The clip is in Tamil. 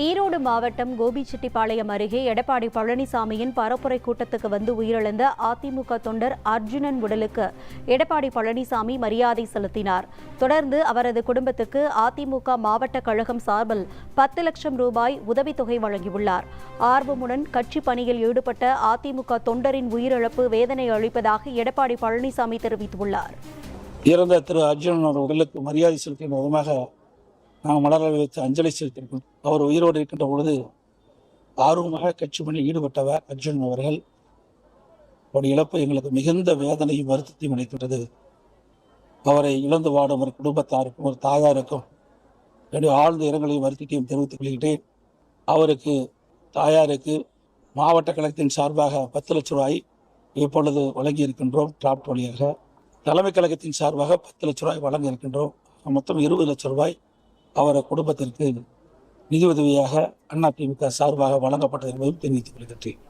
ஈரோடு மாவட்டம் கோபிச்செட்டிப்பாளையம் அருகே எடப்பாடி பழனிசாமியின் பரப்புரை கூட்டத்துக்கு வந்து உயிரிழந்த அதிமுக தொண்டர் அர்ஜுனன் உடலுக்கு எடப்பாடி பழனிசாமி மரியாதை செலுத்தினார். தொடர்ந்து அவரது குடும்பத்துக்கு அதிமுக மாவட்ட கழகம் சார்பில் பத்து லட்சம் ரூபாய் உதவித்தொகை வழங்கியுள்ளார். ஆர்வமுடன் கட்சி பணியில் ஈடுபட்ட அதிமுக தொண்டரின் உயிரிழப்பு வேதனை அளிப்பதாக எடப்பாடி பழனிசாமி தெரிவித்துள்ளார். இறந்த திரு அர்ஜுனன் உடலுக்கு மரியாதை செலுத்தும் விதமாக நாங்கள் மலரவை வைத்து அஞ்சலி செலுத்தியிருக்கிறோம் அவர் உயிரோடு இருக்கின்ற பொழுது ஆர்வமாக கட்சி பணியில் ஈடுபட்டவர் அர்ஜுன் அவர்கள். அவருடைய இழப்பு எங்களுக்கு மிகுந்த வேதனையும் வருத்தத்தையும் அளிக்கின்றது அவரை இழந்து வாடும் ஒரு குடும்பத்தாருக்கும் ஒரு தாயாருக்கும் என்னுடைய ஆழ்ந்த இரங்கலையும் வருத்தத்தையும் தெரிவித்துக் கொள்கிறேன். அவருக்கு தாயாருக்கு மாவட்ட கழகத்தின் சார்பாக பத்து லட்சம் ரூபாய் இப்பொழுது வழங்கி இருக்கின்றோம் டிராப்ட் வழியாக. தலைமை கழகத்தின் சார்பாக பத்து லட்ச ரூபாய் வழங்க இருக்கின்றோம். மொத்தம் இருபது லட்ச ரூபாய் அவர் குடும்பத்திற்கு நிதி உதவியாக அதிமுக சார்பாக வழங்கப்பட்டது என்பதும் தெரிவித்துக் கொள்கின்றேன்.